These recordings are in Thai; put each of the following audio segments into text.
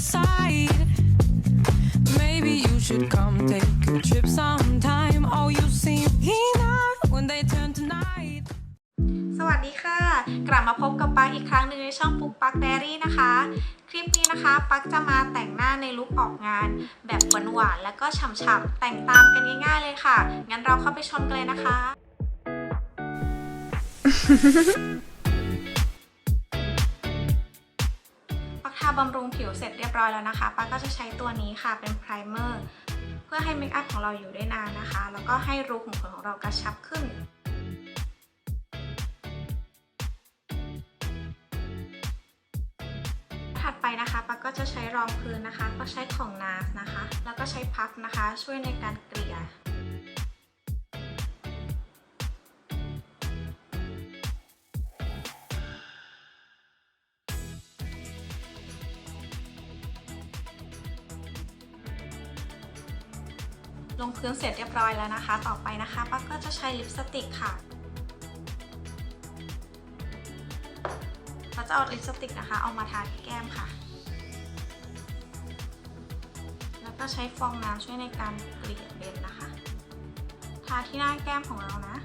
side. Maybe you should come take a trip sometime. Oh, you seem keener when they turn to night. สวัสดีค่ะ กลับมาพบกับปักอีกครั้งหนึ่งในช่องปุ๊กปักแดรี่นะคะ คลิปนี้นะคะ ปักจะมาแต่งหน้าในลุคออกงาน แบบหวานๆแล้วก็ฉ่ำๆแต่งตามกันง่ายๆเลยค่ะ งั้นเราเข้าไปชมกันเลยนะคะ บำรุงผิวเสร็จเรียบร้อยแล้วนะคะปักก็จะใช้ตัวนี้ค่ะเป็นไพรเมอร์เพื่อให้เมคอัพของเราอยู่ได้นานนะคะ แล้วก็ให้รูขุมขนของเรากระชับขึ้นถัดไปนะคะปักก็จะใช้รองพื้นนะคะ ก็ใช้ของนาสนะคะ แล้วก็ใช้พัฟนะคะ ช่วยในการเกลี่ย ลงพื้นเสร็จเรียบร้อยแล้วนะคะ ต่อไปนะคะปักก็จะใช้ลิปสติกค่ะเราจะเอาลิปสติกนะคะ เอามาทาที่แก้มค่ะ แล้วก็ใช้ฟองน้ำช่วยในการเกลี่ยเบนนะคะ ทาที่หน้าแก้มของเรานะ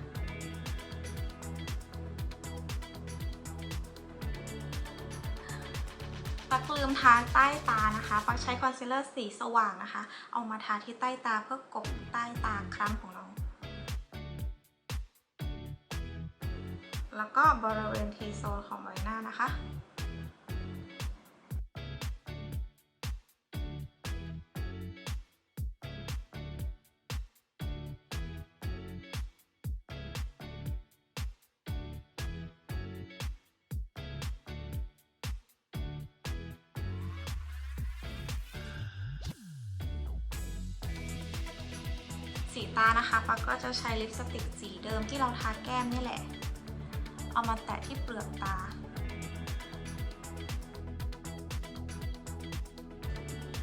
ักลืมทาใต้ตานะคะปักใช้คอนซีลเลอร์สีสว่างนะคะ เอามาทาที่ใต้ตาเพื่อกบใต้ตาคล้ำของเรา แล้วก็บริเวณทีโซนของใบหน้านะคะ สีตานะคะปักก็จะใช้ลิปสติกสีเดิมที่เราทาแก้มนี่แหละ เอามาแตะที่เปลือกตา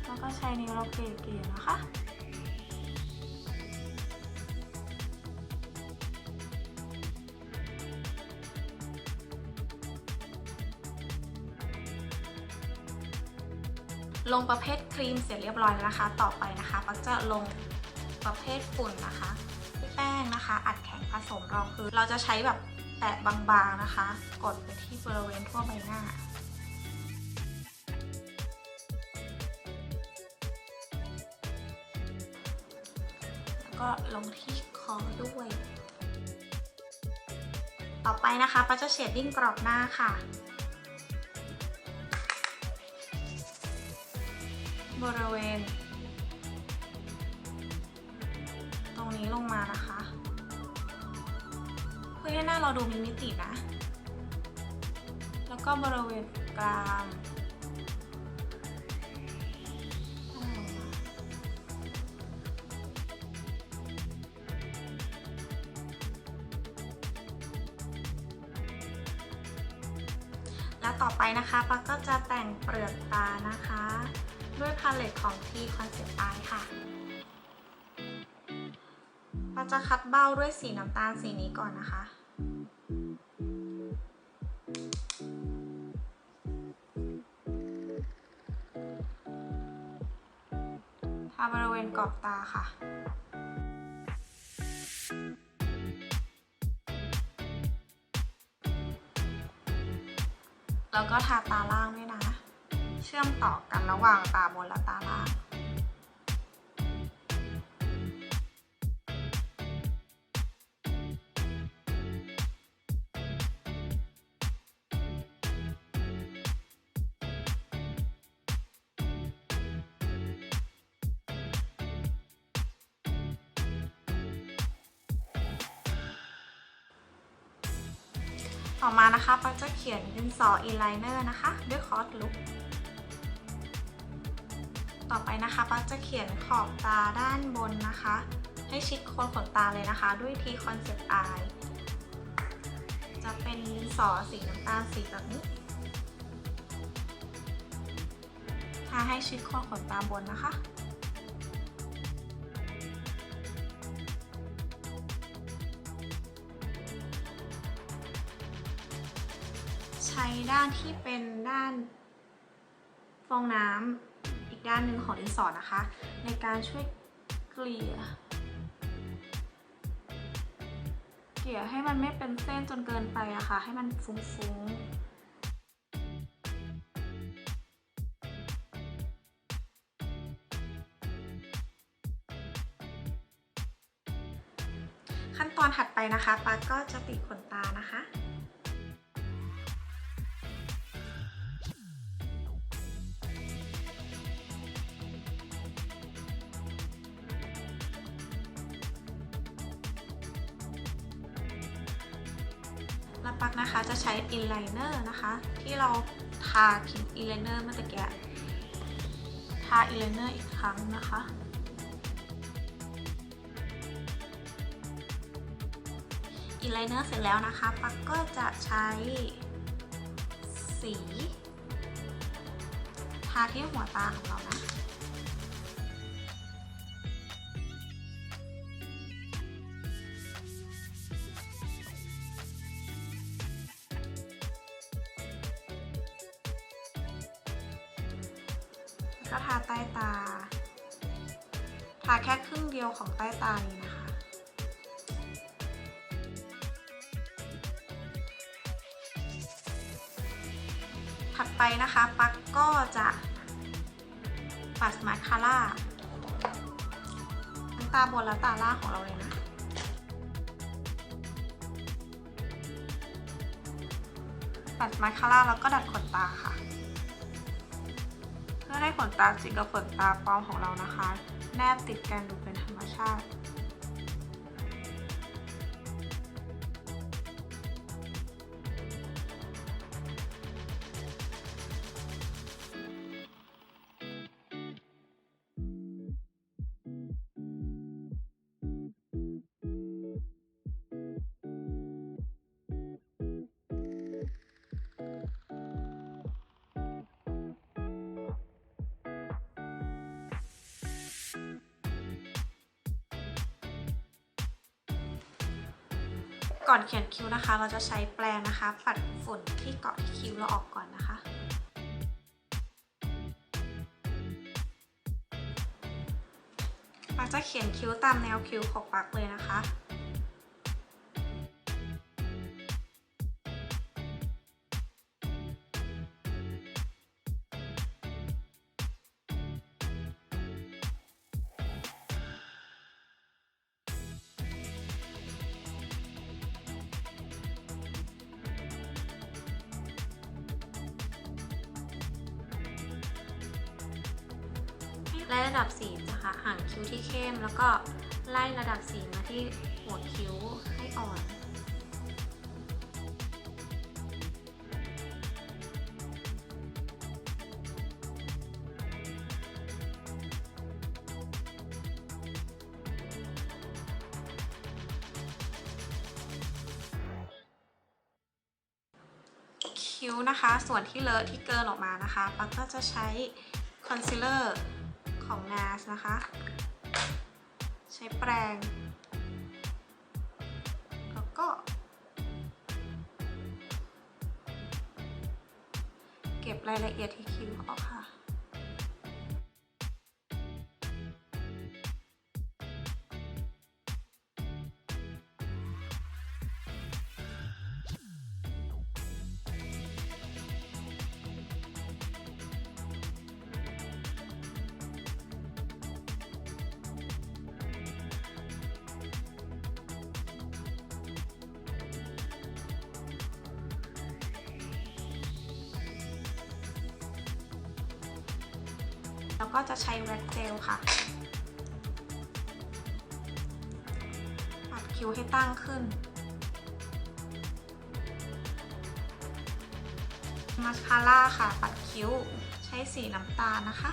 แล้วก็ใช้นิ้วเราเกลี่ยๆนะคะลงประเภทครีมเสร็จเรียบร้อยแล้วนะคะ ต่อไปนะคะปักจะลง ประเภทฝุ่นนะคะแป้งนะคะ อัดแข็งผสมรองพื้นเราจะใช้แบบแตะบางๆนะคะ กดไปที่บริเวณทั่วใบหน้าแล้วก็ลงที่คอด้วย ต่อไปนะคะปักจะเชดดิ้งกรอบหน้าค่ะ บริเวณ พื่อให้หน้าเราดูมีมิตินะ แล้วก็บริเวณกรามลงแล้วต่อไปนะคะปักก็จะแต่งเปลือกตานะคะ ด้วยพาเลตของ T Concept Eye ค่ะ เราจะคัดเบ้าด้วยสีน้ำตาลสีนี้ก่อนนะคะ ทาบริเวณกรอบตาค่ะแล้วก็ทาตาล่างด้วยนะ เชื่อมต่อกันระหว่างตาบนและตาล่าง ต่อมานะคะปักจะเขียนดินสออีไลเนอร์นะคะ ด้วยคอร์สลุกต่อไปนะคะปักจะเขียนขอบตาด้านบนนะคะ ให้ชิดโคนขนตาเลยนะคะ ด้วยทีคอนเซ็ปต์อายจะเป็นดินสอสีน้ำตาลสีแบบนี้ทาให้ชิดโคนขนตาบนนะคะ ด้านที่เป็นด้านฝองน้ำอีกด้านหนึ่งของดินสอนะคะ ในการช่วยเกลี่ย เกลี่ยให้มันไม่เป็นเส้นจนเกินไปอะค่ะ ให้มันฟุ้งๆขั้นตอนถัดไปนะคะปาก็จะติดขนตานะคะ แล้วปักนะคะจะใช้อินไลเนอร์นะคะ ที่เราทาทิ้งอินไลเนอร์เมื่อตะกี้ทาอินไลเนอร์อีกครั้งนะคะอินไลเนอร์เสร็จแล้วนะคะ ปักก็จะใช้สี ทาที่หัวตาของเรานะ ของใต้ตานี้นะคะ ถัดไปนะคะปักก็จะปัดมาสคาร่าทั้งตาบนและตาล่างของเราเลยนะปัดมาสคาร่าแล้วก็ดัดขนตาค่ะ เพื่อให้ขนตาจริงกับขนตาปลอมของเรานะคะ แนบติดกันดูเป็นธรรมชาติ ก่อนเขียนคิ้วนะคะ เราจะใช้แปรงนะคะ ปัดฝุ่นที่เกาะที่คิ้วเราออกก่อนนะคะปักจะเขียนคิ้วตามแนวคิ้วของปักเลยนะคะ ไล่ระดับสีนะคะห่างคิ้วที่เข้ม แล้วก็ไล่ระดับสีมาที่หัวคิ้วให้อ่อนคิ้วนะคะ ส่วนที่เลอะที่เกินออกมานะคะปักก็จะใช้คอนซีลเลอร์ ของ NARS นะคะ ใช้แปรงแล้วก็ เก็บรายละเอียดที่คิ้วออกค่ะ แล้วก็จะใช้แว็กเจลค่ะปัดคิ้วให้ตั้งขึ้น มาสคาร่าค่ะ ปัดคิ้วใช้สีน้ำตาลนะคะ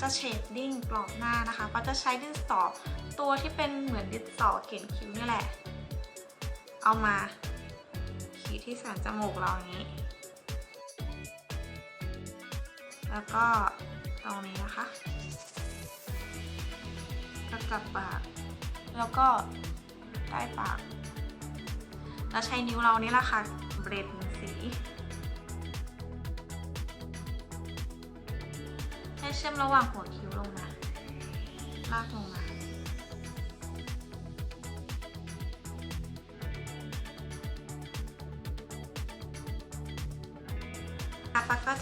จะเชดดิ้งกรอบหน้านะคะ ก็จะใช้ดินสอตัวที่เป็นเหมือนดินสอเขียนคิ้วนี่แหละ เอามา ขีดที่สันจมูกเราอย่างนี้ แล้วก็ตรงนี้นะคะกระกับปาก แล้วก็ใต้ปาก แล้วใช้นิ้วเรานี่แหละค่ะ เบรดสีให้เชื่อมระหว่างหัวคิ้วลงมาลากลงมา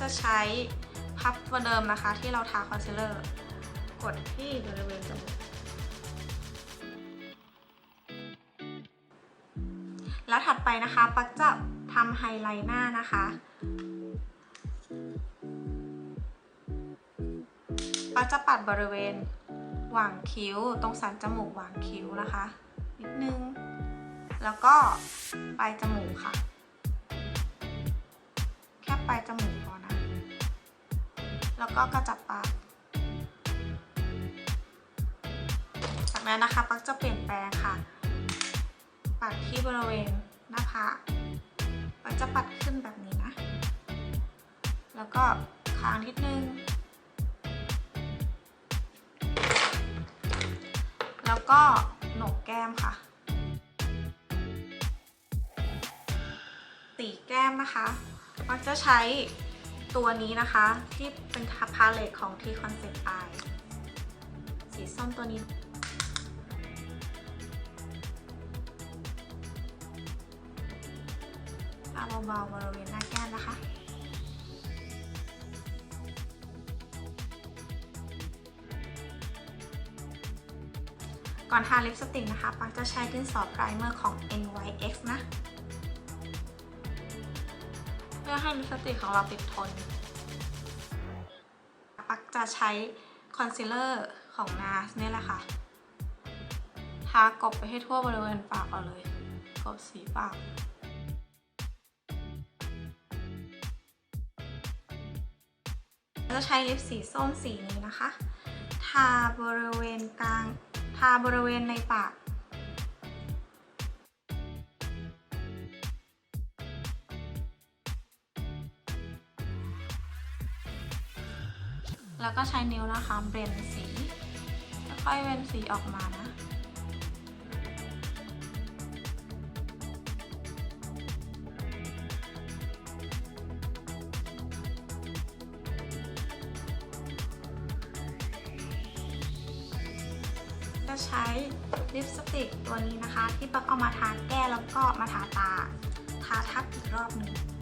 จะใช้พับตัวเดิมนะคะ ที่เราทาคอนซีลเลอร์ กดที่บริเวณจมูกแล้วถัดไปนะคะ ปักจะทำไฮไลท์หน้านะคะ ปักจะปัดบริเวณหว่างคิ้ว ตรงสันจมูกหว่างคิ้วนะคะ นิดนึง แล้วก็ปลายจมูกค่ะ แค่ปลายจมูก แล้วก็กระจับปาก จากนั้นนะคะปักจะเปลี่ยนแปลงค่ะ ปัดที่บริเวณหน้าผากปักจะปัดขึ้นแบบนี้นะ แล้วก็ค้างนิดนึง แล้วก็โหนกแก้มค่ะสีแก้มนะคะมักจะใช้ ตัวนี้นะคะ ที่เป็นพาเลตของ T Concept Eye สีส้มตัวนี้ ทาเบาๆบริเวณหน้าแก้มนะคะ ก่อนทาลิปสติกนะคะ ปักจะใช้ดินสอไพรเมอร์ของ NYX นะ อให้ลิปสติกของเราติดทน ปักจะใช้คอนซีลเลอร์ของ NARS เนี่ยแหละค่ะ ทากบไปให้ทั่วบริเวณปากเอาเลย กบสีปากจะใช้ลิปสีส้มสีนี้นะคะ ทาบริเวณกลาง ทาบริเวณในปาก แล้วก็ใช้นิ้วนะคะเบรนสีค่อยเว้นสีออกมานะจะใช้ลิปสติกตัวนี้นะคะ ที่ปักเอามาทาแก้แล้วก็มาทาตา ทาทับอีกรอบหนึ่ง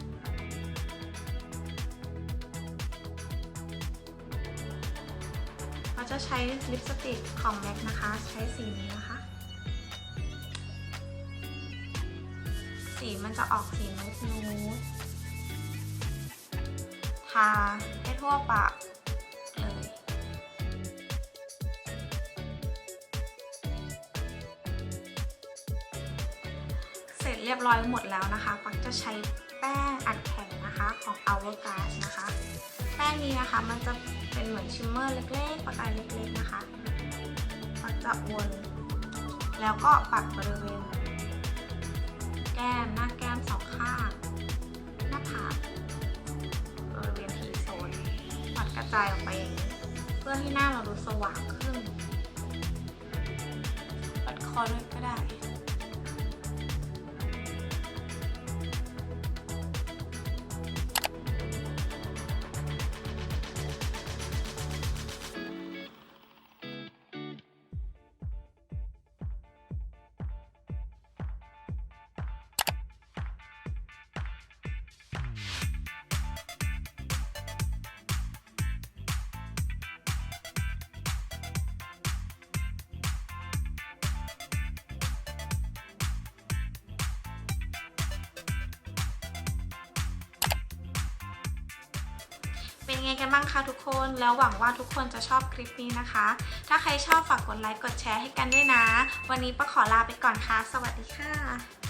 จะใช้ลิปสติกของ MAC นะคะ ใช้สีนี้นะคะ สีมันจะออกสีนูดนูดทาให้ทั่วปากเลยเสร็จเรียบร้อยหมดแล้วนะคะ ปักจะใช้ ป้งอัดแข็งนะคะของ Hourglass นะคะ แป้งนี้นะคะมันจะเป็นเหมือนชิมเมอร์เล็กๆ ประกายเล็กๆนะคะปักจะวน แล้วก็ปัดบริเวณ แก้มหน้าแก้มสองข้าง หน้าผากบริเวณทีโซนปัดกระจายออกไปอย่างนี้เพื่อให้หน้าเราดูสว่างขึ้นปัดคอด้วยก็ได้ เป็นไงกันบ้างคะทุกคน แล้วหวังว่าทุกคนจะชอบคลิปนี้นะคะ ถ้าใครชอบฝากกดไลค์กดแชร์ให้กันด้วยนะ วันนี้ป้าขอลาไปก่อนค่ะ สวัสดีค่ะ